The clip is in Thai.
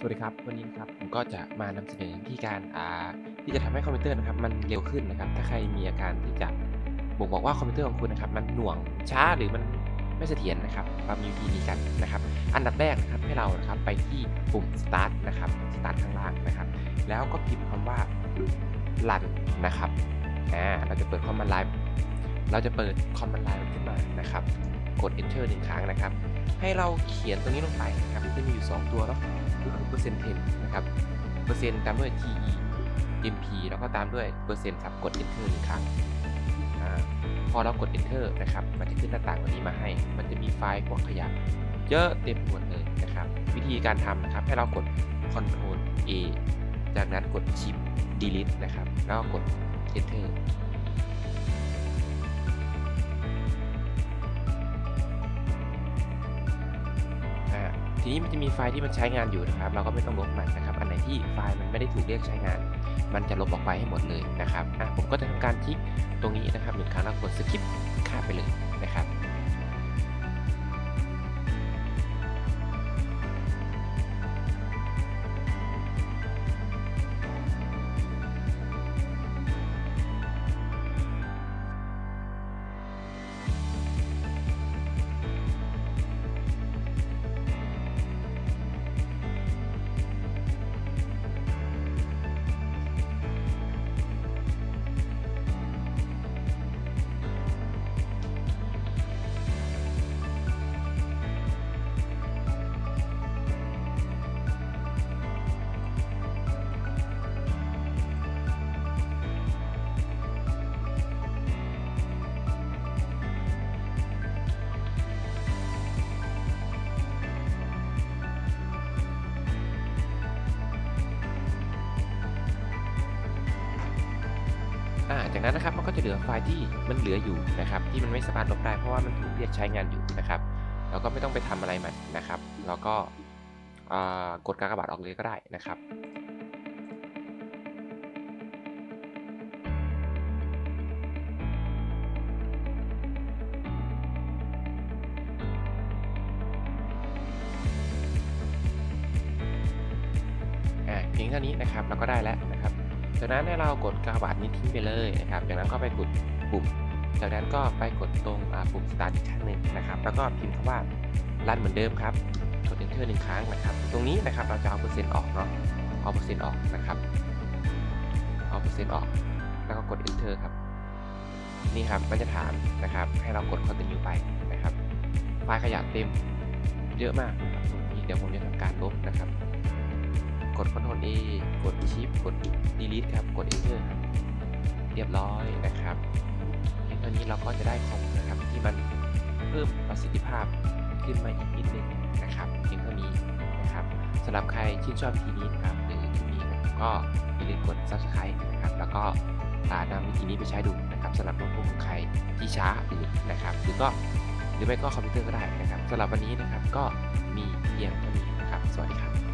สวัสดีครับ วันนี้ครับผมก็จะมานำเสนอวิธีการอ่าที่จะทำให้คอมพิวเตอร์นะครับมันเร็วขึ้นนะครับ ถ้าใครมีอาการที่จะบ่งบอกว่าคอมพิวเตอร์ของคุณนะครับมันหน่วงช้าหรือมันไม่เสถียรนะครับเรามีวิธีนี้กันนะครับ อันดับแรกนะครับให้เรานะครับไปที่ปุ่ม start นะครับ start ข้างล่างนะครับ แล้วก็พิมพ์คำว่า run นะครับอ่าเราจะเปิดคอมมานด์ไลน์เราจะเปิดคอมมานด์ไลน์ขึ้นมานะครับ กด enter หนึ่งครั้งนะครับ ให้เราเขียนตรงนี้ลงไปนะครับจะมีอยู่ 2 ตัวเนาะก็คือเปอร์เซ็นต์เทนนะครับเปอร์เซ็นต์ตามด้วย te mp แล้วก็ตามด้วยเปอร์เซ็นต์ครับกด enter หนึ่งครั้งอพอเรากด enter นะครับ มันจะขึ้นหน้าต่างแบบนี้มาให้ มันจะมีไฟล์พวกขยะเยอะเต็มหมดเลยนะครับ วิธีการทำนะครับ ให้เรากด Ctrl A จากนั้นกด Shift Delete นะครับ แล้วก็กด enter ทีนี้มันจะมีไฟล์ที่มันใช้งานอยู่นะครับ เราก็ไม่ต้องลบมันนะครับ อันไหนที่ไฟล์มันไม่ได้ถูกเรียกใช้งาน มันจะลบออกไปให้หมดเลยนะครับอะผมก็จะทำการคลิกตรงนี้นะครับหนึ่งครั้งแล้วกดสกิปข้ามไปเลยนะครับ อ่าจากนั้นนะครับมันก็จะเหลือไฟล์ที่มันเหลืออยู่นะครับ ที่มันไม่สามารถลบได้เพราะว่ามันถูกเรียกใช้งานอยู่นะครับเราก็ไม่ต้องไปทำอะไรมันนะครับเราก็กดกากบาทออกเลยก็ได้นะครับอ่าเพียงเท่านี้นะครับเราก็ได้แล้วนะครับ จากนั้นให้เรากดกากบาทนี้ทิ้งไปเลยนะครับ จากนั้นก็ไปกดปุ่ม จากนั้นก็ไปกดตรงปุ่ม start อีกครั้งหนึ่งนะครับ แล้วก็พิมพ์คำว่า run เหมือนเดิมครับ กด enter หนึ่งครั้งนะครับ ตรงนี้นะครับเราจะเอาเปอร์เซ็นต์ออกเนาะ เอาเปอร์เซ็นต์ออกนะครับ เอาเปอร์เซ็นต์ออก แล้วก็กด enter ครับ นี่ครับมันจะถามนะครับ ให้เรากด continue ไปนะครับ ไฟล์ขยะเต็มเยอะมากนะครับตรงนี้เดี๋ยวผมจะทำการลบ กด Ctrl A กด Shift กด Delete ครับ กด Enter ครับ เรียบร้อยนะครับเพียงเท่านี้เราก็จะได้คอมนะครับที่มันเพิ่มประสิทธิภาพขึ้นมาอีกนิดนึงนะครับเพียงเท่านี้นะครับสำหรับใครชื่ชอบวิธีนี้นะครับหรือคลิปนี้นก็อย่าลืมกด Subscribe นะครับแล้วก็อ่านำวิธีนี้ไปใช้ดูนะครับสำหรับโน้ตบุ๊กของใครที่ช้าอื่นนะครับ หรือก็หรือไม่ก็คอมพิวเตอร์ก็ได้นะครับสำหรับวันนี้นะครับก็มีเพียงเท่านี้นะครับ สวัสดีครับ